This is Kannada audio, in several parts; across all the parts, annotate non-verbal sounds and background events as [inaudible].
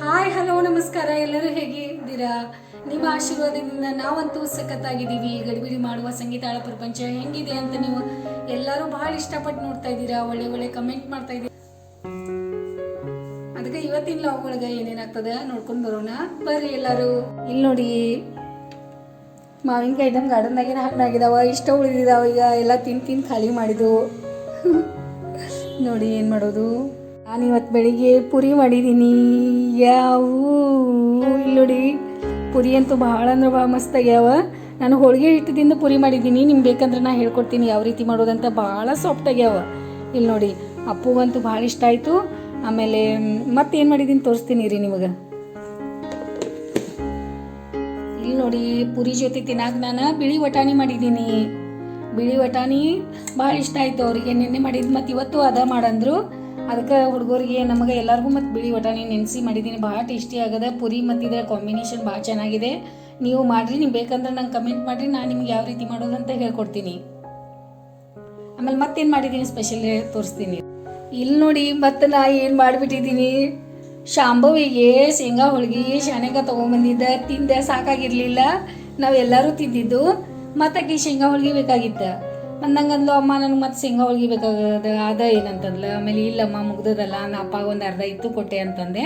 ಹಾಯ್, ಹಲೋ, ನಮಸ್ಕಾರ. ಎಲ್ಲರೂ ಹೇಗಿದ್ದೀರಾ? ನಿಮ್ಮ ಆಶೀರ್ವಾದದಿಂದ ನಾವಂತೂ ಸಖತ್ತಾಗಿದ್ದೀವಿ. ಗಡಿಬಿಡಿ ಮಾಡುವ ಸಂಗೀತಾಳ ಪ್ರಪಂಚ ಹೆಂಗಿದೆ ಅಂತ ನೀವು ಎಲ್ಲರೂ ಬಹಳ ಇಷ್ಟಪಟ್ಟು ನೋಡ್ತಾ ಇದ್ದೀರಾ? ಒಳ್ಳೆ ಒಳ್ಳೆ ಕಮೆಂಟ್ ಮಾಡ್ತಾ ಇದ್ದೀರಾ? ಅದಕ್ಕೆ ಇವತ್ತಿನ ಲಾಗ್ ಒಳಗೆ ಏನೇನಾಗ್ತದ ನೋಡ್ಕೊಂಡು ಬರೋಣ. ಬರ್ರಿ ಎಲ್ಲರೂ. ಇಲ್ಲಿ ನೋಡಿ, ಮಾವಿನಕಾಯಿ ನಮ್ಮ ಗಾರ್ಡನ್ದಾಗಿನ ಹಣ್ಣಾಗಿದಾವ ಇಷ್ಟ ಉಳಿದಿದಾವ ಈಗ. ಎಲ್ಲ ತಿಂದು ತಿಂದು ಖಾಲಿ ಮಾಡಿದ್ವು [laughs] ನೋಡಿ ಏನು ಮಾಡೋದು. ನಾನು ಇವತ್ತು ಬೆಳಿಗ್ಗೆ ಪುರಿ ಮಾಡಿದ್ದೀನಿ ಯಾವು ಇಲ್ಲೋಡಿ ಪುರಿ ಅಂತೂ ಭಾಳ ಅಂದ್ರೆ ಭಾಳ ಮಸ್ತ್ ಆಗ್ಯಾವ. ನಾನು ಹೋಳಿಗೆ ಹಿಟ್ಟದಿಂದ ಪುರಿ ಮಾಡಿದ್ದೀನಿ ನಿಮ್ಗೆ ಬೇಕಂದ್ರೆ ನಾ ಹೇಳ್ಕೊಡ್ತೀನಿ ಯಾವ ರೀತಿ ಮಾಡೋದಂತ ಭಾಳ ಸಾಫ್ಟ್ ಆಗ್ಯಾವ. ಇಲ್ಲಿ ನೋಡಿ ಅಪ್ಪುಗಂತೂ ಭಾಳ ಇಷ್ಟ ಆಯಿತು. ಆಮೇಲೆ ಮತ್ತೇನು ಮಾಡಿದ್ದೀನಿ ತೋರಿಸ್ತೀನಿ ರೀ ನಿಮಗೆ. ಇಲ್ಲಿ ನೋಡಿ, ಪುರಿ ಜೊತೆ ತಿನ್ನಾಕ ನಾನು ಬಿಳಿ ವಟಾಣಿ ಮಾಡಿದ್ದೀನಿ ಬಿಳಿ ವಟಾಣಿ ಭಾಳ ಇಷ್ಟ ಆಯಿತು ಅವರಿಗೆ. ನಿನ್ನೆ ಮಾಡಿದ್ದು ಮತ್ತು ಇವತ್ತು ಅದ ಮಾಡಂದ್ರು. ಅದಕ್ಕೆ ಹುಡುಗರಿಗೆ ನಮಗೆ ಎಲ್ಲರಿಗೂ ಮತ್ತು ಬಿಳಿ ವಟಾಣಿ ನೆನೆಸಿ ಮಾಡಿದ್ದೀನಿ ಭಾಳ ಟೇಸ್ಟಿ ಆಗದ. ಪುರಿ ಮತ್ತು ಇದರ ಕಾಂಬಿನೇಷನ್ ಭಾಳ ಚೆನ್ನಾಗಿದೆ. ನೀವು ಮಾಡಿರಿ, ನೀವು ಬೇಕಂದ್ರೆ ನಂಗೆ ಕಮೆಂಟ್ ಮಾಡಿರಿ. ನಾನು ನಿಮ್ಗೆ ಯಾವ ರೀತಿ ಮಾಡೋದು ಅಂತ ಹೇಳ್ಕೊಡ್ತೀನಿ. ಆಮೇಲೆ ಮತ್ತೇನು ಮಾಡಿದ್ದೀನಿ ಸ್ಪೆಷಲ್ ತೋರಿಸ್ತೀನಿ. ಇಲ್ಲಿ ನೋಡಿ, ಮತ್ತೆ ನಾ ಏನು ಮಾಡಿಬಿಟ್ಟಿದ್ದೀನಿ ಶಾಂಭವಿಗೆ ಶೇಂಗಾ, ಹೋಳಿಗೆ ಶಾನೆಗ ತೊಗೊಂಬಂದಿದ್ದ. ತಿಂದೆ ಸಾಕಾಗಿರಲಿಲ್ಲ. ನಾವೆಲ್ಲರೂ ತಿಂದಿದ್ದು. ಮತ್ತೆ ಆಕೆ ಶೇಂಗಾ, ಹೋಳಿಗೆ ಬೇಕಾಗಿತ್ತು. ಅಂದಂಗಂದ್ಲು ಅಮ್ಮ ನನಗೆ ಮತ್ತೆ ಶೇಂಗಾ ಹೋಳ್ಗೆ ಬೇಕಾಗದ, ಅದ ಏನಂತಂದ್ಲು. ಆಮೇಲೆ ಇಲ್ಲಮ್ಮ ಮುಗ್ದದಲ್ಲ, ನಾ ಅಪ್ಪಾಗ ಒಂದು ಅರ್ಧ ಇತ್ತು ಕೊಟ್ಟೆ ಅಂತಂದೆ.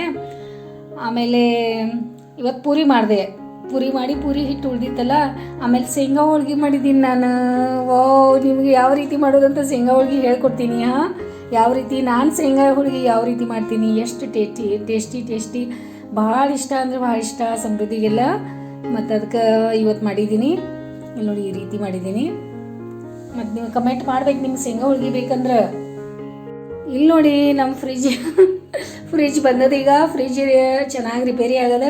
ಆಮೇಲೆ ಇವತ್ತು ಪೂರಿ ಮಾಡಿದೆ. ಪೂರಿ ಮಾಡಿ ಪೂರಿ ಹಿಟ್ಟು ಉಳ್ದಿತ್ತಲ್ಲ, ಆಮೇಲೆ ಶೇಂಗಾ ಹೋಳ್ಗೆ ಮಾಡಿದ್ದೀನಿ ನಾನು. ಓ, ನಿಮಗೆ ಯಾವ ರೀತಿ ಮಾಡೋದಂತ ಶೇಂಗಾ ಹೋಳ್ಗೆ ಹೇಳ್ಕೊಡ್ತೀನಿ, ಹಾಂ? ಯಾವ ರೀತಿ? ನಾನು ಶೇಂಗಾ ಹೋಳಿಗೆ ಯಾವ ರೀತಿ ಮಾಡ್ತೀನಿ? ಎಷ್ಟು ಟೇಸ್ಟಿ ಟೇಸ್ಟಿ ಟೇಸ್ಟಿ. ಭಾಳ ಇಷ್ಟ ಅಂದರೆ ಭಾಳ ಇಷ್ಟ, ಸಮೃದ್ಧಿಗೆಲ್ಲ. ಮತ್ತು ಅದಕ್ಕೆ ಇವತ್ತು ಮಾಡಿದ್ದೀನಿ ನೋಡಿ ಈ ರೀತಿ ಮಾಡಿದ್ದೀನಿ ಮತ್ತು ನೀವು ಕಮೆಂಟ್ ಮಾಡ್ಬೇಕು ನಿಮ್ಗೆ ಶೇಂಗಾ ಹೋಳಿಗೆ ಬೇಕಂದ್ರೆ. ಇಲ್ಲಿ ನೋಡಿ ನಮ್ಮ ಫ್ರಿಜ್ ಫ್ರಿಜ್ [laughs] ಬಂದದೀಗ ಫ್ರಿಜ್ ಚೆನ್ನಾಗಿ ರಿಪೇರಿ ಆಗದ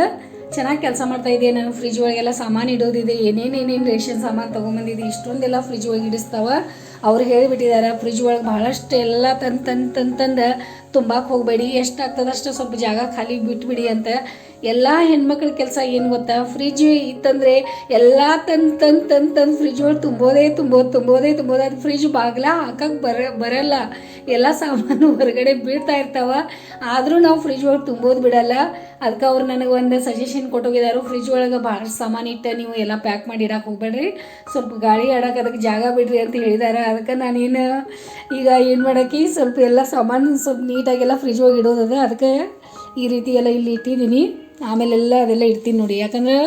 ಚೆನ್ನಾಗಿ ಕೆಲಸ ಮಾಡ್ತಾ ಇದೆ ನಾನು ಫ್ರಿಜ್ ಒಳಗೆಲ್ಲ ಸಾಮಾನು ಇಡೋದಿದೆ. ಏನೇನೇನೇನು ಏನೇನು ರೇಷನ್ ಸಾಮಾನು ತೊಗೊಂಬಂದಿದೆ, ಇಷ್ಟೊಂದೆಲ್ಲ ಫ್ರಿಜ್ ಒಳಗೆ ಇಡಿಸ್ತಾವ. ಅವ್ರು ಹೇಳಿಬಿಟ್ಟಿದ್ದಾರೆ ಫ್ರಿಜ್ ಒಳಗೆ ಭಾಳಷ್ಟು ಎಲ್ಲ ತಂದು ತಂದು ತಂದು ತಂದು ಹೋಗಬೇಡಿ. ಎಷ್ಟು ಆಗ್ತದಷ್ಟು ಸ್ವಲ್ಪ ಜಾಗ ಖಾಲಿ ಬಿಟ್ಬಿಡಿ ಅಂತ. ಎಲ್ಲ ಹೆಣ್ಮಕ್ಳ ಕೆಲಸ ಏನು ಗೊತ್ತಾ? ಫ್ರಿಜ್ ಇತ್ತಂದರೆ ಎಲ್ಲ ತಂದು ತಂದು ತಂದು ತಂದು ಫ್ರಿಜ್ ಒಳಗೆ ತುಂಬೋದೇ ತುಂಬೋದು ತುಂಬೋದೇ ತುಂಬೋದು ಅದು ಫ್ರಿಜ್ ಬಾಗಿಲ ಹಾಕಕ್ಕೆ ಬರ, ಬರಲ್ಲ. ಎಲ್ಲ ಸಾಮಾನು [laughs] ಹೊರಗಡೆ ಬೀಳ್ತಾ ಇರ್ತಾವ. ಆದರೂ ನಾವು ಫ್ರಿಜ್ ಒಳಗೆ ತುಂಬೋದು ಬಿಡಲ್ಲ. ಅದಕ್ಕೆ ಅವ್ರು ನನಗೆ ಒಂದು ಸಜೆಷನ್ ಕೊಟ್ಟೋಗಿದ್ದಾರೆ ಫ್ರಿಜ್ ಒಳಗೆ ಭಾಳಷ್ಟು ಸಾಮಾನು ಇಟ್ಟು ನೀವು ಎಲ್ಲ ಪ್ಯಾಕ್ ಮಾಡಿ ಇಡಕ್ಕೆ ಹೋಗ್ಬೇಡ್ರಿ. ಸ್ವಲ್ಪ ಗಾಳಿ ಆಡಕ್ಕೆ ಅದಕ್ಕೆ ಜಾಗ ಬಿಡ್ರಿ ಅಂತ ಹೇಳಿದ್ದಾರೆ ಅದಕ್ಕೆ ನಾನೇನು ಈಗ ಏನು ಮಾಡೋಕ್ಕೆ ಸ್ವಲ್ಪ ಎಲ್ಲ ಸಾಮಾನು ಸ್ವಲ್ಪ ನೀಟಾಗೆಲ್ಲ ಫ್ರಿಜ್ ಒಳಗೆ ಇಡೋದದ ಅದಕ್ಕೆ ಈ ರೀತಿ ಎಲ್ಲ ಇಲ್ಲಿ ಇಟ್ಟಿದ್ದೀನಿ ಆಮೇಲೆ ಎಲ್ಲ ಅದೆಲ್ಲ ಇಡ್ತೀನಿ ನೋಡಿ. ಯಾಕಂದ್ರೆ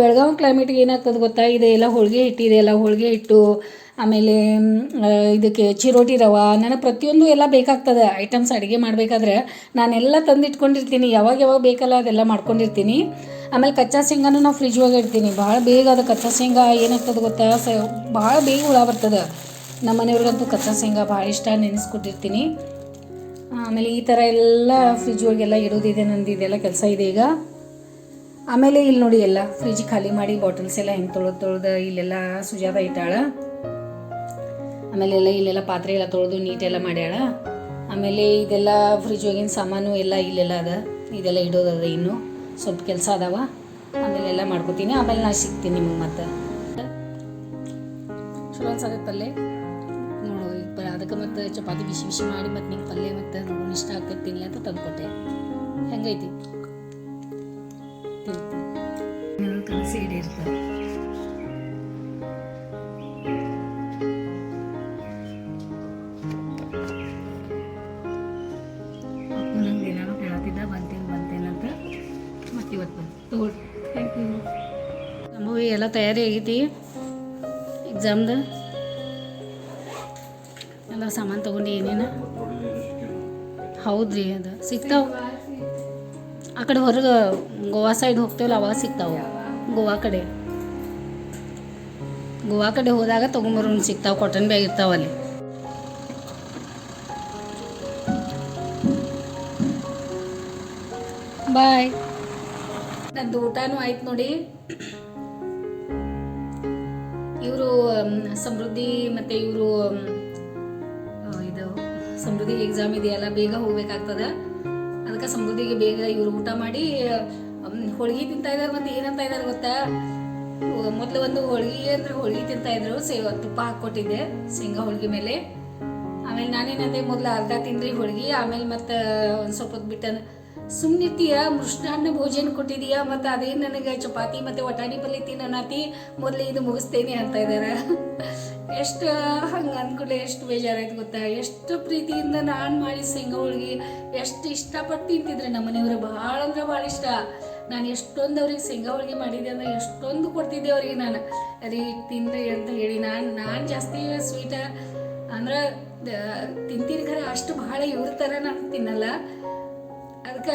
ಬೆಳಗಾವಿ ಕ್ಲೈಮೇಟ್ಗೆ ಏನಾಗ್ತದೆ ಗೊತ್ತಾ? ಇದೆ ಎಲ್ಲ ಹೋಳಿಗೆ ಹಿಟ್ಟಿದೆ ಎಲ್ಲ ಹೋಳಿಗೆ ಹಿಟ್ಟು, ಆಮೇಲೆ ಇದಕ್ಕೆ ಚಿರೋಟಿ ರವೆ ನನಗೆ ಪ್ರತಿಯೊಂದು ಎಲ್ಲ ಬೇಕಾಗ್ತದೆ. ಐಟಮ್ಸ್ ಅಡುಗೆ ಮಾಡಬೇಕಾದ್ರೆ ನಾನೆಲ್ಲ ತಂದಿಟ್ಕೊಂಡಿರ್ತೀನಿ. ಯಾವಾಗ ಯಾವಾಗ ಬೇಕಲ್ಲ ಅದೆಲ್ಲ ಮಾಡ್ಕೊಂಡಿರ್ತೀನಿ. ಆಮೇಲೆ ಕಚ್ಚಾ ಶೇಂಗಾನು ನಾವು ಫ್ರಿಜ್ ಒಳಗೆ ಇಡ್ತೀನಿ. ಭಾಳ ಬೇಗ ಅದು ಕಚ್ಚಾ ಶೇಂಗಾ ಏನಾಗ್ತದೆ ಗೊತ್ತಾ? ಸ, ಭಾಳ ಬೇಗ ಹುಳ ಬರ್ತದೆ. ನಮ್ಮ ಮನೆಯವ್ರಿಗಂತೂ ಕಚ್ಚಾ ಶೇಂಗಾ ಭಾಳ ಇಷ್ಟ ನೆನೆಸ್ಕೊಟ್ಟಿರ್ತೀನಿ. ಆಮೇಲೆ ಈ ಥರ ಎಲ್ಲ ಫ್ರಿಜ್ ಒಳಗೆಲ್ಲ ಇಡೋದಿದೆ ನಂದು ಇದೆಲ್ಲ ಕೆಲಸ ಇದೆ ಈಗ. ಆಮೇಲೆ ಇಲ್ಲಿ ನೋಡಿ ಎಲ್ಲ ಫ್ರಿಜ್ ಖಾಲಿ ಮಾಡಿ ಬಾಟಲ್ಸ್ ಎಲ್ಲ ಹೆಂಗೆ ತೊಳೆದು ತೊಳೆದು ಇಲ್ಲೆಲ್ಲ ಸುಜಾತ ಇಟ್ಟಾಳ. ಆಮೇಲೆ ಎಲ್ಲ ಇಲ್ಲೆಲ್ಲ ಪಾತ್ರೆ ಎಲ್ಲ ತೊಳೆದು ನೀಟೆಲ್ಲ ಮಾಡ್ಯಾಳ. ಆಮೇಲೆ ಇದೆಲ್ಲ ಫ್ರಿಜ್ ಒಳಗಿನ ಸಾಮಾನು ಎಲ್ಲ ಇಲ್ಲೆಲ್ಲ ಅದ. ಇದೆಲ್ಲ ಇಡೋದದ ಇನ್ನು. ಸ್ವಲ್ಪ ಕೆಲಸ ಅದಾವ. ಆಮೇಲೆ ಎಲ್ಲ ಮಾಡ್ಕೋತೀನಿ. ಆಮೇಲೆ ನಾ ಸಿಗ್ತೀನಿ ನಿಮಗೆ ಮತ್ತೆ. ಚಲೋ ಅನ್ಸತ್ತೆ ಪಲ್ಯ ನೋಡು ಅದಕ್ಕೆ ಮತ್ತೆ ಚಪಾತಿ ಬಿಸಿ ಬಿಸಿ ಮಾಡಿ ಮತ್ತೆ ನಿಂಗೆ ಪಲ್ಯ ಮತ್ತೆ ಇಷ್ಟ ಆಗ್ತೈತಿ ಅಂತ ತಂದುಕೊಟ್ಟೆ. ಹೆಂಗೈತಿ? ಈಡೇರ್ತದೆ ಅಪ್ಪು ನಂಗೆ ದಿನಾನು ಹೇಳತ್ತಿದ್ದ ಬಂತೇನೆ ಬಂತೇನೆ ಅಂತ ಮತ್ತೆ ಇವತ್ತು ಬಂತು. ಥ್ಯಾಂಕ್ ಯು ನಮ್ಮವು ಎಲ್ಲ ತಯಾರಿ ಆಗೈತಿ. ಎಕ್ಸಾಮ್ದು ಎಲ್ಲ ಸಾಮಾನು ತೊಗೊಂಡು ಏನೇನು. ಹೌದ್ರಿ ಅದು. ಸಿಗ್ತಾವ. ಆ ಕಡೆ ಹೊರಗೆ ಗೋವಾ ಸೈಡ್ ಹೋಗ್ತೇವಲ್ಲ ಅವಾಗ ಸಿಗ್ತಾವೆ. ಗೋವಾ ಕಡೆ. ಗೋವಾ ಕಡೆ ಹೋದಾಗ ತೊಗೊಂಬರೋನು ಸಿಗ್ತಾವೆ ಕಾಟನ್ ಬ್ಯಾಗ್ ಇರ್ತಾವ ಅಲ್ಲಿ. ಬಾಯ್ ನಂದು ಊಟನೂ ಆಯ್ತು ನೋಡಿ. ಇವರು ಸಮೃದ್ಧಿ ಮತ್ತು ಇವರು ಇದು ಸಮೃದ್ಧಿ ಎಕ್ಸಾಮ್ ಇದೆಯಲ್ಲ, ಬೇಗ ಹೋಗ್ಬೇಕಾಗ್ತದ. ಅದಕ್ಕೆ ಸಮೃದ್ಧಿಗೆ ಬೇಗ ಇವರು ಊಟ ಮಾಡಿ ಹೋಳ್ಗೆ ತಿಂತಾ ಇದ್ದಾರೆ ಮತ್ತೆ ಏನಂತ ಇದ್ದಾರೆ ಗೊತ್ತಾ? ಮೊದಲು ಒಂದು ಹೋಳಿಗೆ ಅಂದ್ರೆ ಹೋಳಿಗೆ ತಿಂತಾ ಇದ್ರು ತುಪ್ಪ ಹಾಕ್ಕೊಟ್ಟಿದ್ದೆ, ಶೇಂಗಾ ಹೋಳಿಗೆ ಮೇಲೆ. ಆಮೇಲೆ ನಾನೇನಂದೆ, ಮೊದಲು ಅರ್ಧ ತಿಂದ್ರಿ ಹೋಳಿಗೆ, ಆಮೇಲೆ ಮತ್ತೆ ಒಂದು ಸ್ವಲ್ಪ ಹೊತ್ತು ಸುಮ್ನಿರ್ತೀಯ? ಮೃಷ್ಣಾನ್ನ ಭೋಜನ ಕೊಟ್ಟಿದೀಯ? ಮತ್ತು ಅದೇ ನನಗೆ? ಚಪಾತಿ ಮತ್ತು ವಟಾಣಿ ಪಲ್ಯ ತಿನ್ನತಿ ಮೊದಲು ಇದು ಮುಗಿಸ್ತೇನೆ ಅಂತ ಇದ್ದಾರೆ ಎಷ್ಟು ಹಂಗೆ ಅಂದ್ಕೊಳ್ಳಿ ಎಷ್ಟು ಬೇಜಾರಾಯ್ತು ಗೊತ್ತಾ? ಎಷ್ಟು ಪ್ರೀತಿಯಿಂದ ನಾನು ಮಾಡಿ ಶೇಂಗಾ ಹೋಳ್ಗಿ ಎಷ್ಟು ಇಷ್ಟಪಟ್ಟು ತಿಂತಿದ್ರೆ ನಮ್ಮ ಮನೆಯವರು. ಭಾಳ ಅಂದ್ರೆ ಭಾಳ ಇಷ್ಟ. ನಾನು ಎಷ್ಟೊಂದು ಅವ್ರಿಗೆ ಶೇಂಗಾ ಹೋಳ್ಗಿ ಮಾಡಿದೆ ಅಂದ್ರೆ ಎಷ್ಟೊಂದು ಕೊಡ್ತಿದ್ದೆ ಅವ್ರಿಗೆ ನಾನು. ರೀ ತಿನ್ರಿ ಅಂತ ಹೇಳಿ. ನಾನು ನಾನು ಜಾಸ್ತಿ ಸ್ವೀಟ ಅಂದ್ರೆ ತಿಂತೀನಿ ಖರೆ, ಅಷ್ಟು ಭಾಳ ಇವ್ರ ಥರ ನಾನು ತಿನ್ನಲ್ಲ. ಅದಕ್ಕೆ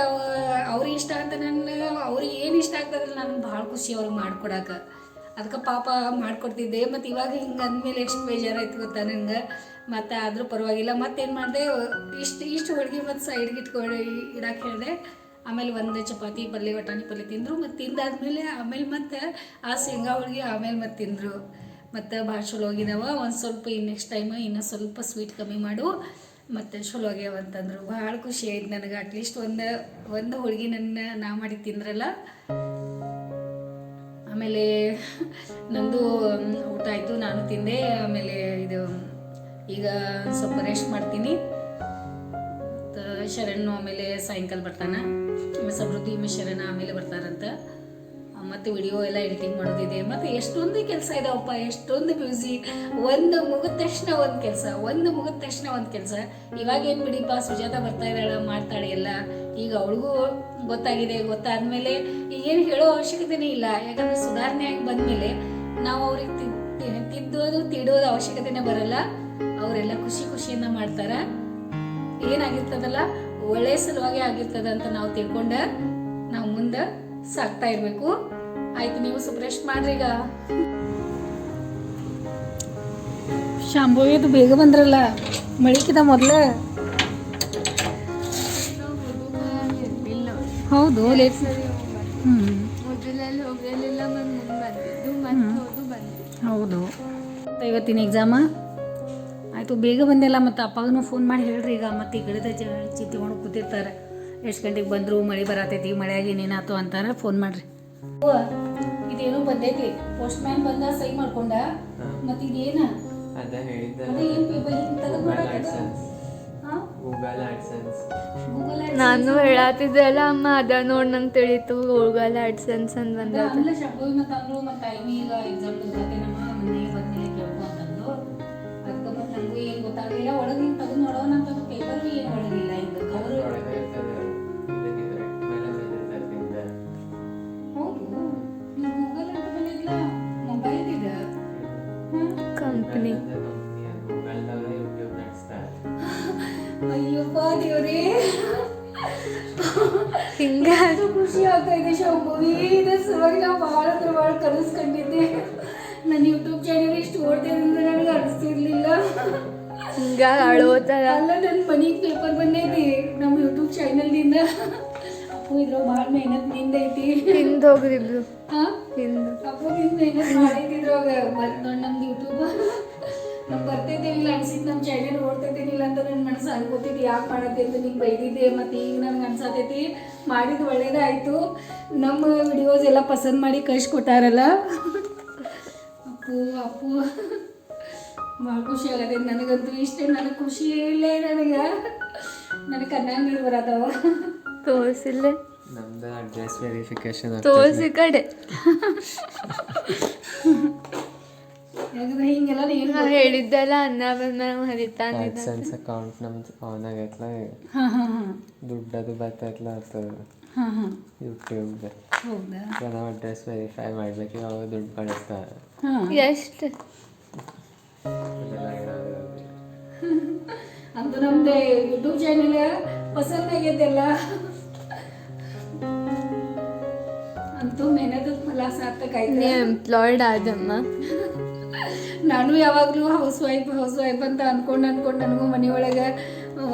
ಅವ್ರಿಗೆ ಇಷ್ಟ ಅಂತ ನನ್ನ, ಅವ್ರಿಗೆ ಏನು ಇಷ್ಟ ಆಗ್ತದಲ್ಲ ನನಗೆ ಭಾಳ ಖುಷಿ ಅವ್ರಿಗೆ ಮಾಡ್ಕೊಡಕ್ಕೆ ಅದಕ್ಕೆ ಪಾಪ ಮಾಡ್ಕೊಡ್ತಿದ್ದೆ. ಮತ್ತು ಇವಾಗ ಹಿಂಗೆ ಅಂದಮೇಲೆ ಎಷ್ಟು ಬೇಜಾರಾಯ್ತು ಗೊತ್ತಾ ನನಗೆ ಮತ್ತು ಆದರೂ ಪರವಾಗಿಲ್ಲ. ಮತ್ತೇನು ಮಾಡಿದೆ, ಇಷ್ಟು ಇಷ್ಟು ಹೋಳ್ಗೆ ಮತ್ತು ಸೈಡ್ಗೆ ಇಟ್ಕೊಂಡು ಇಡಕ್ಕೆ ಹೇಳಿದೆ. ಆಮೇಲೆ ಒಂದು ಚಪಾತಿ ಪಲ್ಯ ಬಟಾಣಿ ಪಲ್ಯ ತಿಂದರು. ಮತ್ತು ತಿಂದಾದ್ಮೇಲೆ ಆಮೇಲೆ ಮತ್ತು ಆ ಶೇಂಗಾ ಹೋಳಿಗೆ ಆಮೇಲೆ ಮತ್ತು ತಿಂದರು. ಮತ್ತು ಭಾಳ ಚಲೋ ಹೋಗಿದಾವ. ಒಂದು ಸ್ವಲ್ಪ ಇನ್ನು ನೆಕ್ಸ್ಟ್ ಟೈಮ್ ಇನ್ನೂ ಸ್ವಲ್ಪ ಸ್ವೀಟ್ ಕಮ್ಮಿ ಮಾಡು. ಮತ್ತು ಚಲೋ ಆಗ್ಯಾವ ಅಂತಂದ್ರು. ಭಾಳ ಖುಷಿ ಆಯ್ತು ನನಗೆ. ಅಟ್ಲೀಸ್ಟ್ ಒಂದು ಒಂದು ಹೋಳಿಗೆ ನನ್ನ, ನಾ ಮಾಡಿ ತಿಂದ್ರಲ್ಲ. ಆಮೇಲೆ ನಂದು ಊಟ ಆಯಿತು, ನಾನು ತಿಂದೆ. ಆಮೇಲೆ ಇದು, ಈಗ ಸ್ವಲ್ಪ ರೆಸ್ಟ್ ಮಾಡ್ತೀನಿ. ಶರಣ್ ಆಮೇಲೆ ಸಾಯಂಕಾಲ ಬರ್ತಾನೆ. ಸಮೃದ್ಧಿ ಶರಣ ಆಮೇಲೆ ಬರ್ತಾರಂತ. ಮತ್ತು ವಿಡಿಯೋ ಎಲ್ಲ ಎಡಿಟಿಂಗ್ ಮಾಡೋದಿದೆ. ಮತ್ತು ಎಷ್ಟೊಂದು ಕೆಲಸ ಇದಾವಪ್ಪ, ಎಷ್ಟೊಂದು ಬ್ಯೂಸಿ ಒಂದು ಮುಗಿದ ತಕ್ಷಣ ಒಂದು ಕೆಲಸ, ಒಂದು ಮುಗಿದ ತಕ್ಷಣ ಒಂದು ಕೆಲಸ. ಇವಾಗ ಏನು ಬಿಡಿಪ್ಪ, ಸುಜಾತ ಬರ್ತಾ ಇದ್ದಾಳೆ, ಮಾಡ್ತಾಳೆ ಎಲ್ಲ. ಈಗ ಅವಳಿಗೂ ಗೊತ್ತಾಗಿದೆ, ಗೊತ್ತಾದ್ಮೇಲೆ ಈಗೇನು ಹೇಳೋ ಅವಶ್ಯಕತೆನೇ ಇಲ್ಲ. ಯಾಕಂದ್ರೆ ಸುಧಾರಣೆ ಆಗಿ ಬಂದಮೇಲೆ ನಾವು ಅವ್ರಿಗೆ ತಿದ್ದೋದು, ತಿಡೋದು ಅವಶ್ಯಕತೆನೇ ಬರಲ್ಲ. ಅವರೆಲ್ಲ ಖುಷಿ ಖುಷಿಯಿಂದ ಮಾಡ್ತಾರೆ? ಏನಾಗಿರ್ತದಲ್ಲ ಒಳ್ಳೆಯ ಸಲುವಾಗಿ ಆಗಿರ್ತದ ಅಂತ ನಾವು ತಿಳ್ಕೊಂಡ ನಾವು ಮುಂದೆ ಸಾಕ್ತಾ ಇರಬೇಕು. ಆಯ್ತು ನೀವು ಸ್ವಲ್ಪ ರೆಸ್ಟ್ ಮಾಡ್ರಿ ಈಗ. ಶಾಂಭವಿದು ಬೇಗ ಬಂದ್ರಲ್ಲ? ಮಳಿಕಿದ ಮೊದಲೇ? ಹೌದು ಲೇಟ್ ಹ್ಞೂ ಹೋದು ಇವತ್ತಿನ ಎಕ್ಸಾಮ ಆಯಿತು ಬೇಗ ಬಂದಿಲ್ಲ ಮತ್ತು ಅಪ್ಪಗೂ ಫೋನ್ ಮಾಡಿ ಹೇಳ್ರಿ ಈಗ. ಮತ್ತೆ ಈ ಗಿಡದ ಚಿತ್ತಿಕೊಂಡು ಕೂತಿರ್ತಾರೆ. ಎಷ್ಟು ಗಂಟೆಗೆ ಬಂದರು ಮಳೆ ಬರತೈತಿ ಮಳೆಯಾಗಿ ಏನೇನಾಯ್ತು ಅಂತಾರೆ ಫೋನ್ ಮಾಡ್ರಿ. ಇದೇನು ಬಂದೈತಿ. ಪೋಸ್ಟ್ ಮ್ಯಾನ್ ಬಂದ ಸೈ ಮಾಡ್ಕೊಂಡ. ಮತ್ತೆ ಇದೇನ? ಅದ ಹೇಳಿದ್ದ. ಏನ್ ಪೇಪರ್ ಹಿಂಗೆ ತೆಗೆದು ಗೂಗಲ್ ಆಡ್ಸೆನ್ಸ್ ಆಡ್ಸನ್ಸ್ ಗೂಗಲ್ ನಾನು ಹೇಳತ್ತಿದ್ದೆ ಅಲ್ಲ ಅಮ್ಮ ಅದ ನೋಡ್ ನಂಗೆ ತಿಳಿತು. ಗೂಗಲ್ ಆಡ್ಸೆನ್ಸ್ ಅಂತ ಬಂದ ಅಲ್ಲ ಶಂಭವಿ ಮತ್ತು ಅಂದ್ರು ಮತ್ತು ಟೈಮ್ ಈಗ ಎಕ್ಸಾಮ್ ನಮ್ಮ ಮನೆಗೆ ಬಂದ್ಮೇಲೆ ಕೇಳ್ಕೊ ಅಂತಂದು ಅದಕ್ಕೆ ಮತ್ತು ನನಗೂ ಏನು ಗೊತ್ತಾಗಲಿಲ್ಲ. ಒಳಗೆ ಹಿಂಗೆ ತೆಗೆದು ನೋಡೋಣ ಅಂತಂದು ಪೇಪರ್ ಏನ್ ಒಳಗಿಲ್ಲ. ದೇವ್ರೇ. ಹಿಂಗ ಖುಷಿ ಆಗ್ತಾ ಇದೆ ಶಂಭವಿ ಇದ್ರ ಸಲುವಾಗಿ ನಾವು ಭಾಳ ಅಂದ್ರೆ ಭಾಳ ಕನಸ್ಕೊಂಡಿದ್ದೆ. ನನ್ನ ಯೂಟ್ಯೂಬ್ ಚಾನಲ್ ಇಷ್ಟು ಓಡ್ತೇನೆ ಅಂತ ನನಗೆ ಅನಿಸ್ತಿರ್ಲಿಲ್ಲ. ಹಿಂಗ ಅಳೋತಾರ ಅಲ್ಲ ನನ್ನ ಮನೆಗೆ ಪೇಪರ್ ಬಂದೈತಿ ನಮ್ಮ ಯೂಟ್ಯೂಬ್ ಚಾನಲ್ದಿಂದ ಅಪ್ಪು ಇದ್ರ ಭಾಳ ಮೆಹನತ್ ನಿಂದೈತಿ ಹೋಗ್ರಿ ಹೋಗ್ರಿಬ್ರು ಹಾಂ? ಹಿಂದ್ ಅಪ್ಪು ನಿಂದ ಮೆಹನತ್ ಮಾಡಿದ್ರು ಬರ್ ನೋಡಿ ನಮ್ದು ಯೂಟ್ಯೂಬ್ ನಮ್ಗೆ ಬರ್ತೈತೇನಿಲ್ಲ ಅನ್ಸಿದ್ದು ನಮ್ಮ ಚಾನಲ್ ಓಡ್ತೈತೇನಿಲ್ಲ ಅಂತ ನನ್ನ ಮನಸ್ಸು ಅನ್ಕೋತೈತಿ ಯಾಕೆ ಮಾಡತ್ತೆ ಅಂತ ನಿಂಗೆ ಬೈದಿದ್ದೆ? ಮತ್ತು ಈಗ ನನಗೆ ಅನ್ಸತೈತಿ ಮಾಡಿದ್ದು ಒಳ್ಳೇದಾಯಿತು. ನಮ್ಮ ವಿಡಿಯೋಸ್ ಎಲ್ಲ ಪಸಂದ್ ಮಾಡಿ ಕಳ್ಸಿಕೊಟ್ಟಾರಲ್ಲ ಅಪ್ಪು ಅಪ್ಪು. ಭಾಳ ಖುಷಿ ಆಗತ್ತೆ ನನಗಂತೂ. ಇಷ್ಟೇ ನನಗೆ ಖುಷಿ ಇಲ್ಲೇ ನನಗೆ. ನನಗೆ ಕಣ್ಣಾಗ ನೀರು ಬರತ್ತವ ತೋರಿಸಿಲ್ಲ. ನಮ್ದು ಅಡ್ರೆಸ್ ವೆರಿಫಿಕೇಶನ್ ತೋರಿಸಿ ಕಡೆ. ಯಾಕಂದ್ರೆ ಹಿಂಗೆಲ್ಲ ಏನು ನಾ ಹೇಳಿದ್ದೆಲ್ಲ ಅನ್ನ ಬಂದ್ಮ್ಯಾಗ ಹರಿತಾನಿದ್ದ ಆಡ್ಸನ್ಸ್ ಅಕೌಂಟ್ ನಮ್ದು ಆನ್ ಆಗೈತ್ಲ? ಹಾಂ ಹಾಂ ಹಾಂ. ದುಡ್ಡದು ಬರ್ತೈತ್ಲ ಅದು ಹಾಂ ಹಾಂ. ಯೂಟ್ಯೂಬ್ದು ಹೌದಾ? ನಾವು ಅಡ್ರೆಸ್ ವೆರಿಫೈ ಮಾಡ್ಬೇಕು ಅವಾಗ ದುಡ್ಡು ಕಳಿಸ್ತಾರೆ ಹಾಂ. ಎಷ್ಟು? ಅದೆಲ್ಲ ಇರೋದು. ಅಂತೂ ನಮ್ದು ಯೂಟ್ಯೂಬ್ ಚಾನೆಲ್ ಪಸಂದ್ ಆಗೈತೆಲ್ಲ ಅಂತೂ ಮೆಹನದ ಫಲ ಸಾರ್ಥಕ ನೀ ಆಯ್ತು ಎಂಪ್ಲಾಯ್ಡ್ ಆದಮ್ಮ. [laughs] ನಾನು ಯಾವಾಗಲೂ ಹೌಸ್ ವೈಫ್ ಹೌಸ್ ವೈಫ್ ಅಂತ ಅನ್ಕೊಂಡು ಅನ್ಕೊಂಡು ನನಗೂ ಮನೆಯೊಳಗೆ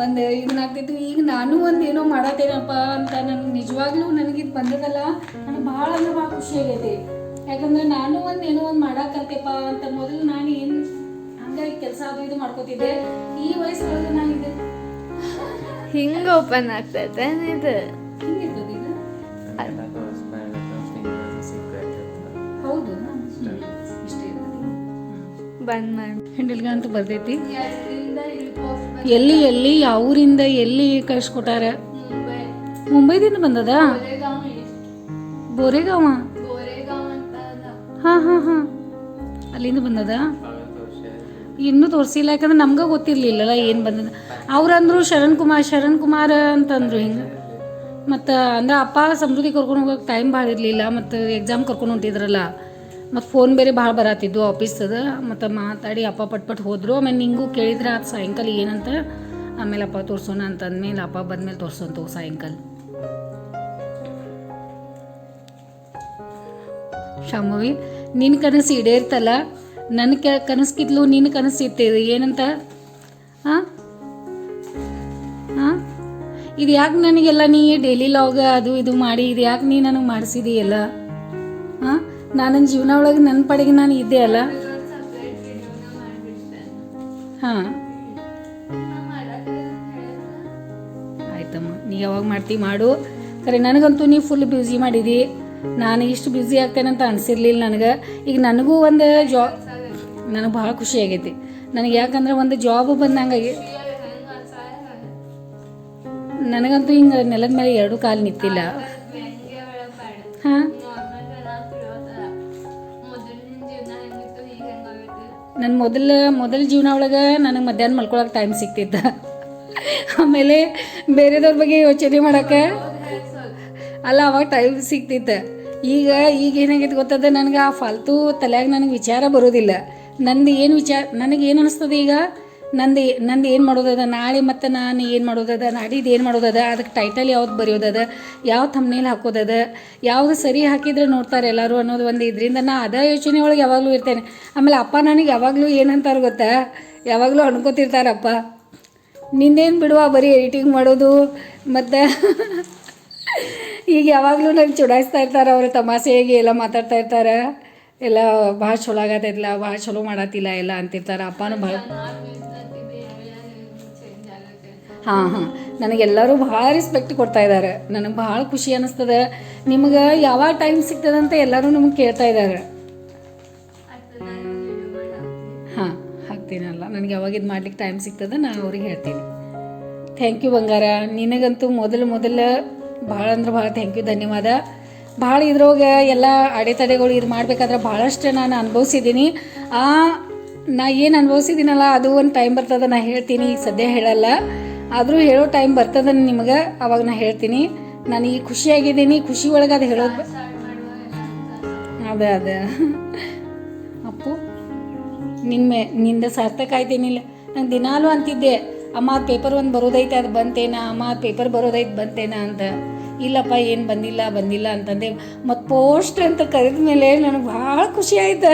ಒಂದು ಇದನ್ನಾಗ್ತಿತ್ತು ಈಗ ನಾನು ಒಂದು ಏನೋ ಮಾಡತ್ತೇನಪ್ಪ ಅಂತ ನನಗೆ ನಿಜವಾಗ್ಲೂ ನನಗಿದು ಬಂದದಲ್ಲ ನನಗೆ ಭಾಳ ಅಂದ್ರೆ ಭಾಳ ಖುಷಿ ಆಗೈತಿ. ಯಾಕಂದ್ರೆ ನಾನು ಒಂದು ಏನೋ ಒಂದು ಮಾಡಾಕತ್ತೇಪ್ಪ ಅಂತ ಮೊದಲು ನಾನು ಏನು ಹಂಗಾಗಿ ಕೆಲಸ ಅದು ಇದು ಮಾಡ್ಕೋತಿದ್ದೆ. ಈ ವಯಸ್ಸೊಳಗೆ ನಾನು ಇದು ಹಿಂಗೆ ಓಪನ್ ಆಗ್ತೈತೆ ಇದು? ಹಿಂಗಿರ್ತದೆ ಇದು ಬಂದ್ ಮಾಡಿ ಹಿಂಡಿಲ್ಗ ಅಂತ ಬರ್ತೈತಿ. ಎಲ್ಲಿ ಎಲ್ಲಿ ಯಾವೂರಿಂದ ಎಲ್ಲಿ ಕಳ್ಸ್ಕೊಟ್ಟಾರ? ಮುಂಬೈ ಮುಂಬೈದಿಂದ ಬಂದದ? ಬೋರೆಗಾವ? ಹಾ, ಹಾಂ ಹಾಂ. ಅಲ್ಲಿಂದ ಬಂದದ. ಇನ್ನೂ ತೋರಿಸಿಲ್ಲ, ಯಾಕಂದ್ರೆ ನಮ್ಗೆ ಗೊತ್ತಿರಲಿಲ್ಲಲ್ಲ ಏನು ಬಂದದ. ಅವ್ರಂದ್ರು ಶರಣ್ ಕುಮಾರ್ ಶರಣ್ ಕುಮಾರ್ ಅಂತಂದ್ರು ಹಿಂಗೆ. ಮತ್ತು ಅಂದ್ರೆ ಅಪ್ಪ ಸಮೃದ್ಧಿ ಕರ್ಕೊಂಡು ಹೋಗೋಕೆ ಟೈಮ್ ಭಾಳ ಇರಲಿಲ್ಲ, ಮತ್ತು ಎಕ್ಸಾಮ್ ಕರ್ಕೊಂಡು ಹೊಂಟಿದ್ರಲ್ಲ. ಮತ್ತು ಫೋನ್ ಬೇರೆ ಭಾಳ ಬರತ್ತಿದ್ದು ಆಫೀಸದ ಮತ್ತು ಮಾತಾಡಿ ಅಪ್ಪ ಪಟ್ ಹೋದರು. ಆಮೇಲೆ ನಿಂಗೂ ಕೇಳಿದ್ರೆ, ಅದು ಸಾಯಂಕಾಲ ಏನಂತ? ಆಮೇಲೆ ಅಪ್ಪ, ತೋರ್ಸೋಣ ಅಂತ ಅಂದಮೇಲೆ ಅಪ್ಪ ಬಂದಮೇಲೆ ತೋರ್ಸೋಂತ ಸಾಯಂಕಾಲ. ಶಾಮುವಿ ನಿನ್ನ ಕನಸು ಈಡೇರ್ತಲ್ಲ. ನನ್ನ ಕ ಕನಸ್ಕಿದ್ಲು ನಿನ್ನ ಕನಸು ಇರ್ತಿದೆ ಏನಂತ? ಹಾಂ ಹಾಂ ಇದು ಯಾಕೆ ನನಗೆಲ್ಲ ನೀ ಡೈಲಿ ಲಾಗ್ ಅದು ಇದು ಮಾಡಿ ಇದು ಯಾಕೆ ನೀ ನನಗೆ ಮಾಡಿಸಿದೀಯಲ್ಲ ನಾನು ನನ್ನ ಜೀವನ ಒಳಗೆ ನನ್ನ ಪಡೆಗೆ ನಾನು ಇದ್ದೆ ಅಲ್ಲ? ಹಾಂ. ಆಯ್ತಮ್ಮ, ನೀ ಯಾವಾಗ ಮಾಡ್ತಿ ಮಾಡು. ಕರೆ ನನಗಂತೂ ನೀ ಫುಲ್ ಬ್ಯುಸಿ ಮಾಡಿದಿ. ನಾನು ಇಷ್ಟು ಬ್ಯುಸಿ ಆಗ್ತೇನೆ ಅಂತ ಅನಿಸಿರ್ಲಿಲ್ಲ ನನಗೆ. ಈಗ ನನಗೂ ಒಂದು ಜಾ ನನಗೆ ಭಾಳ ಖುಷಿ ಆಗೈತಿ. ನನಗೆ ಯಾಕಂದ್ರೆ ಒಂದು ಜಾಬ್ ಬಂದಂಗಾಗಿ ನನಗಂತೂ ಹಿಂಗೆ ನೆಲದ ಮೇಲೆ ಎರಡು ಕಾಲು ನಿಂತಿಲ್ಲ ಹಾಂ? ನನ್ನ ಮೊದಲ ಮೊದಲ ಜೀವನ ಒಳಗೆ ನನಗೆ ಮಧ್ಯಾಹ್ನ ಮಲ್ಕೊಳಕ್ಕೆ ಟೈಮ್ ಸಿಗ್ತಿದ್ದ ಆಮೇಲೆ ಬೇರೆದವ್ರ ಬಗ್ಗೆ ಯೋಚನೆ ಮಾಡೋಕ್ಕೆ ಅಲ್ಲ, ಅವಾಗ ಟೈಮ್ ಸಿಗ್ತಿತ್ತು. ಈಗ ಈಗ ಏನಾಗೈತೆ ಗೊತ್ತದ? ನನಗೆ ಆ ಫಾಲ್ತು ತಲೆಯಾಗ ನನಗೆ ವಿಚಾರ ಬರೋದಿಲ್ಲ. ನಂದು ಏನು ವಿಚಾರ, ನನಗೆ ಏನು ಅನಿಸ್ತದೆ ಈಗ? ನಂದು ನಂದು ಏನು ಮಾಡೋದದ? ನಾಳೆ ಮತ್ತು ನಾನು ಏನು ಮಾಡೋದದ? ನಾಡಿದ್ದು ಏನು ಮಾಡೋದದ? ಅದಕ್ಕೆ ಟೈಟಲ್ ಯಾವ್ದು ಬರೆಯೋದದ? ಯಾವ ತಮ್ಮನೇಲಿ ಹಾಕೋದದ? ಯಾವುದು ಸರಿ ಹಾಕಿದ್ರೆ ನೋಡ್ತಾರೆ ಎಲ್ಲರೂ ಅನ್ನೋದು ಒಂದು ಇದರಿಂದ ನಾ ಅದ ಯೋಚನೆ ಒಳಗೆ ಯಾವಾಗಲೂ ಇರ್ತೇನೆ. ಆಮೇಲೆ ಅಪ್ಪ ನನಗೆ ಯಾವಾಗಲೂ ಏನಂತಾರೆ ಗೊತ್ತಾ? ಯಾವಾಗಲೂ ಅನ್ಕೋತಿರ್ತಾರಪ್ಪ. ನಿಂದೇನು ಬಿಡುವ ಬರೀ ಎಡಿಟಿಂಗ್ ಮಾಡೋದು? ಮತ್ತು ಈಗ ಯಾವಾಗಲೂ ನನಗೆ ಚುಡಾಯಿಸ್ತಾ ಇರ್ತಾರೆ ಅವರು ತಮಾಷೆಗೆ ಎಲ್ಲ ಮಾತಾಡ್ತಾ ಇರ್ತಾರೆ. ಎಲ್ಲ ಭಾಳ ಚಲೋ ಆಗತ್ತೈತಿಲ್ಲ ಭಾಳ ಚಲೋ ಮಾಡತ್ತಿಲ್ಲ ಎಲ್ಲ ಅಂತಿರ್ತಾರೆ. ಅಪ್ಪನೂ ಭಾಳ ಹಾಂ ಹಾಂ. ನನಗೆಲ್ಲರೂ ಭಾಳ ರೆಸ್ಪೆಕ್ಟ್ ಕೊಡ್ತಾ ಇದ್ದಾರೆ. ನನಗೆ ಭಾಳ ಖುಷಿ ಅನ್ನಿಸ್ತದೆ. ನಿಮ್ಗೆ ಯಾವಾಗ ಟೈಮ್ ಸಿಗ್ತದಂತ ಎಲ್ಲರೂ ನಮಗೆ ಕೇಳ್ತಾ ಇದ್ದಾರೆ. ಹಾಂ, ಹಾಕ್ತೀನಲ್ಲ. ನನಗೆ ಯಾವಾಗ ಇದು ಮಾಡ್ಲಿಕ್ಕೆ ಟೈಮ್ ಸಿಗ್ತದೆ ನಾನು ಅವ್ರಿಗೆ ಹೇಳ್ತೀನಿ. ಥ್ಯಾಂಕ್ ಯು ಬಂಗಾರ. ನಿನಗಂತೂ ಮೊದಲು ಮೊದಲು ಭಾಳ ಅಂದ್ರೆ ಭಾಳ ಥ್ಯಾಂಕ್ ಯು ಧನ್ಯವಾದ. ಭಾಳ ಇದ್ರೊಳಗೆ ಎಲ್ಲ ಅಡೆತಡೆಗಳು ಇದು ಮಾಡಬೇಕಾದ್ರೆ ಭಾಳಷ್ಟು ನಾನು ಅನುಭವಿಸಿದ್ದೀನಿ. ಆ, ನಾ ಏನು ಅನುಭವಿಸಿದ್ದೀನಲ್ಲ, ಅದು ಒಂದು ಟೈಮ್ ಬರ್ತದೆ, ನಾ ಹೇಳ್ತೀನಿ. ಈಗ ಸದ್ಯ ಹೇಳಲ್ಲ. ಆದರೂ ಹೇಳೋ ಟೈಮ್ ಬರ್ತದ ನಿಮಗೆ, ಅವಾಗ ನಾ ಹೇಳ್ತೀನಿ. ನಾನು ಈಗ ಖುಷಿಯಾಗಿದ್ದೀನಿ ಖುಷಿ ಒಳಗೆ ಅದು ಹೇಳೋದು ಅದೇ ಅದೇ. ಅಪ್ಪು ನಿನ್ನೆ ನಿಂದ ಸಾರ್ಥಕ ಆಯ್ತೇನಿಲ್ಲ. ನಂಗೆ ದಿನಾಲೂ ಅಂತಿದ್ದೆ, ಅಮ್ಮ ಅದು ಪೇಪರ್ ಒಂದು ಬರೋದೈತೆ, ಅದು ಬಂತೇನಾ, ಅಮ್ಮ ಅದು ಪೇಪರ್ ಬರೋದೈತೆ ಬಂತೇನಾ ಅಂತ. ಇಲ್ಲಪ್ಪ, ಏನು ಬಂದಿಲ್ಲ ಬಂದಿಲ್ಲ ಅಂತಂದೆ. ಮತ್ತು ಪೋಸ್ಟ್ ಅಂತ ಕರೆದ ಮೇಲೆ ನನಗೆ ಭಾಳ ಖುಷಿ ಆಯ್ತು.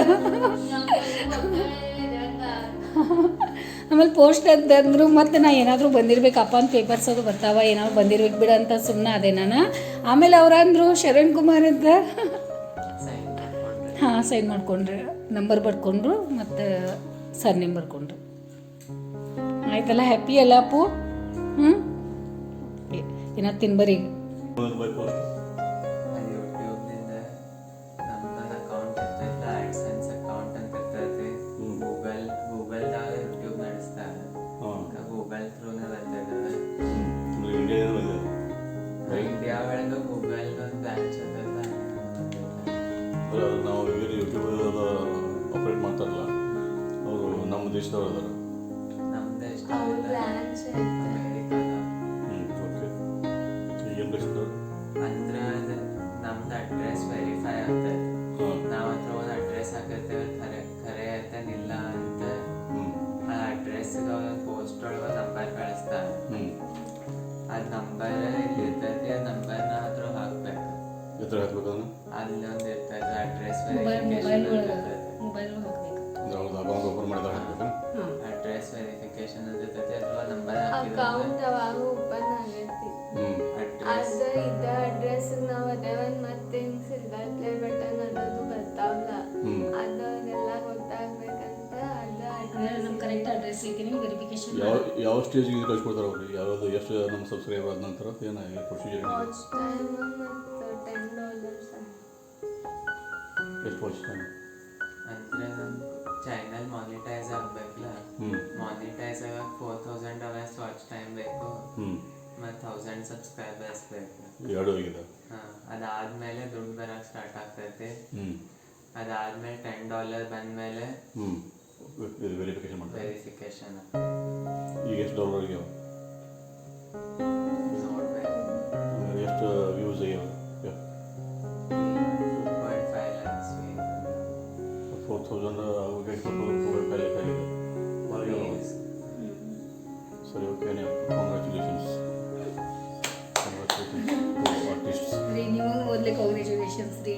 ಆಮೇಲೆ ಪೋಸ್ಟ್ ಅಂತಂದ್ರು ಮತ್ತು ನಾ ಏನಾದರೂ ಬಂದಿರಬೇಕಪ್ಪ ಅಂತ ಪೇಪರ್ಸ್ ಅದು ಬರ್ತಾವ, ಏನಾದ್ರು ಬಂದಿರ್ಬೇಕು ಬಿಡ ಅಂತ ಸುಮ್ಮನೆ ಅದೇ ನಾನು. ಆಮೇಲೆ ಅವರಂದ್ರು ಶರಣ್ ಕುಮಾರ್ ಅಂತ ಹಾಂ ಸೈನ್ ಮಾಡ್ಕೊಂಡ್ರೆ. ನಂಬರ್ ಬರ್ಕೊಂಡ್ರು ಮತ್ತು ಸರ್ ನೇಮ್ ಬರ್ಕೊಂಡ್ರು ಆಯ್ತಲ್ಲ ಹ್ಯಾಪಿ ಅಲ್ಲ ಅಪ್ಪು? ಹ್ಞೂ ಏನಾದ್ರು ತಿನ್ಬರಿ. ಅವರು ನಮ್ಮ ಅಕೌಂಟ್ ಅವಾಗ ಓಪನ್ ಆಗೈತಿ ಅದ ಇದ ಅಡ್ರೆಸ್ ನಾವ್ ಅದೇ ಒಂದ್ ಮತ್ತೆ ಸಿಲ್ವರ್ ಪ್ಲೇ ಬಟನ್ ಅನ್ನೋದು ಬರ್ತಾವಲ್ಲ ಅದು ಅದೆಲ್ಲ ಗೊತ್ತಾಗ್ಬೇಕಂತ ಅದ ಅಡ್ರೆಸ್ ನಮ್ಮ ಕರೆಕ್ಟ್ ಅಡ್ರೆಸ್ ಸಿಗ್ತೀನಿ ವೆರಿಫಿಕೇಶನ್ ಯಾವ ಯಾವ ಸ್ಟೇಜ್ಗೆ ಇದು ಕಳ್ಸ್ಕೊಡ್ತಾರೆ ಅವ್ರಿಗೆ ಯಾವ್ದು ಎಷ್ಟು ನಮ್ಮ ಸಬ್ಸ್ಕ್ರೈಬರ್ ಆದ ನಂತರ ಏನಾಗಿ ಪ್ರೊಸೀಜರ್ ವಾಚ್ ಟೈಮ್ ಮತ್ತು ಟೆನ್ ಡಾಲರ್ಸ್ ಎಷ್ಟು ವರ್ಷ ಟೈಮ್ ಅಂದ್ರೆ ನಮ್ಮ ಚಾನಲ್ ಮಾನಿಟೈಸ್ ಆಗ್ಬೇಕಲ್ಲ ಹ್ಞೂ ಮಾನಿಟೈಸ್ ಆಗಕ್ಕೆ four thousand hours watch time ಬೇಕು ಹ್ಞೂ ಮತ್ತು ಥೌಸಂಡ್ ಸಬ್ಸ್ಕ್ರೈಬರ್ಸ್ ಬೇಕು ಎರಡು ಆಗಿದೆ ಹಾಂ ಅದಾದಮೇಲೆ ದುಡ್ಡು ಬರೋಕ್ಕೆ ಸ್ಟಾರ್ಟ್ ಆಗ್ತೈತಿ ಹ್ಞೂ ಅದಾದಮೇಲೆ ಟೆನ್ ಡಾಲರ್ ಬಂದಮೇಲೆ ಹ್ಞೂ ಇದು ವೆರಿಫಿಕೇಶನ್ ಮಾಡ್ತಾರೆ ವೆರಿಫಿಕೇಶನ್ ಈಗ ಎಷ್ಟು ಡಾಲರ್ ಆಗ್ಯಾವ ನೋಡ್ಬೇಕು ಆಮೇಲೆ ಎಷ್ಟು ವ್ಯೂಸ್ ಆಗ್ಯಾವ ಫೋರ್ ತೌಸಂಡ್ ಆಗೋಕೆ ಕಾಯಿಲೆ ಕಾಯಿಲೆ ಸರಿ ಓಕೆ ಕಾಂಗ್ರ್ಯಾಚುಲೇಷನ್ಸ್ ಕಾಂಗ್ರ್ಯಾಚುಲೇಷನ್ಸ್ ಆರ್ಟಿಸ್ಟ್ಸ್ ರೀ ನೀವು ಓದ್ಲಿ ಕಾಂಗ್ರ್ಯಾಚುಲೇಷನ್ಸ್ ರೀ.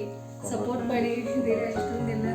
ಸಪೋರ್ಟ್ ಮಾಡಿ ಇಷ್ಟೊಂದೆಲ್ಲ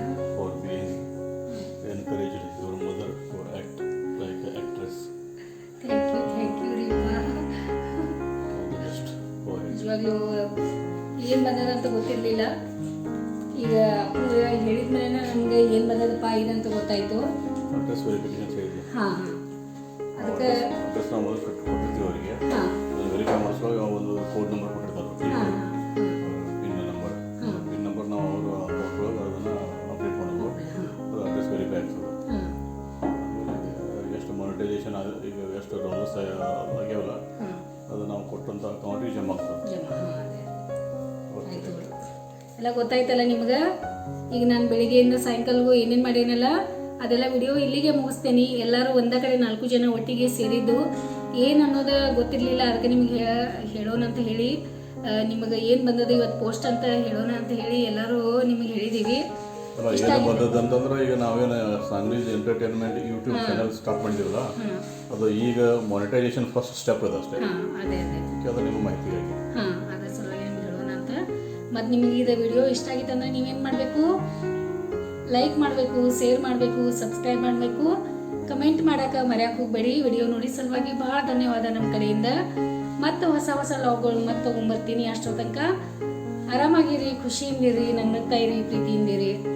ಗೊತ್ತಾಯ್ತಲ್ಲ ನಿಮ್ಗೆ? ಈಗ ನಾನು ಬೆಳಿಗ್ಗೆಯಿಂದ ಸಾಯಂಕಾಲಗೂ ಏನೇನು ಮಾಡೇನಲ್ಲ ಅದೆಲ್ಲ ವಿಡಿಯೋ ಇಲ್ಲಿಗೆ ಮುಗಿಸ್ತೇನೆ. ಎಲ್ಲರೂ ಒಂದ ಕಡೆ ನಾಲ್ಕು ಜನ ಒಟ್ಟಿಗೆ ಸೇರಿದ್ದು. ಏನು ಅನ್ನೋದು ಗೊತ್ತಿರಲಿಲ್ಲ ಅದಕ್ಕೆ ನಿಮ್ಗೆ ಹೇಳ ಹೇಳೋಣ ಅಂತ ಹೇಳಿ. ನಿಮಗೆ ಏನು ಬಂದದ ಇವತ್ತು ಪೋಸ್ಟ್ ಅಂತ ಹೇಳೋಣ ಅಂತ ಹೇಳಿ ಎಲ್ಲರೂ ನಿಮಗೆ ಹೇಳಿದ್ದೀವಿ ಅಂತಂದ್ರೆ ಈಗ ನಾವೇನು ಸಾಂಗ್ಲೀಸ್ ಎಂಟರ್ಟೈನ್ಮೆಂಟ್ ಯೂಟ್ಯೂಬ್ ಚಾನಲ್ ಸ್ಟಾರ್ಟ್ ಮಾಡಿದ್ದೀವಲ್ಲ ಅದು ಈಗ ಮಾನಿಟೈಸೇಷನ್ ಫಸ್ಟ್ ಸ್ಟೆಪ್ ಇದೆ ಅಷ್ಟೇ. ಅದೇ ಅದೇ. ಅದಕ್ಕೆ ಮತ್ತು ನಿಮಗೆ ಇದು ವಿಡಿಯೋ ಇಷ್ಟ ಆಗಿತ್ತು ಅಂದ್ರೆ ನೀವೇನು ಮಾಡಬೇಕು? ಲೈಕ್ ಮಾಡಬೇಕು ಶೇರ್ ಮಾಡಬೇಕು ಸಬ್ಸ್ಕ್ರೈಬ್ ಮಾಡಬೇಕು. ಕಮೆಂಟ್ ಮಾಡೋಕೆ ಮರ್ಯಾಕೆ ಹೋಗಬೇಡಿ. ವಿಡಿಯೋ ನೋಡಿ ಸಲುವಾಗಿ ಭಾಳ ಧನ್ಯವಾದ ನಮ್ಮ ಕಡೆಯಿಂದ. ಮತ್ತು ಹೊಸ ಹೊಸ ಲಾಗ್ಗಳು ಮತ್ತೆ ತೊಗೊಂಬರ್ತೀನಿ ಅಷ್ಟೋ ತನಕ ಆರಾಮಾಗಿರಿ, ಖುಷಿಯಿಂದಿರಿ ನನ್ನ ಇರಿ, ಪ್ರೀತಿಯಿಂದಿರಿ.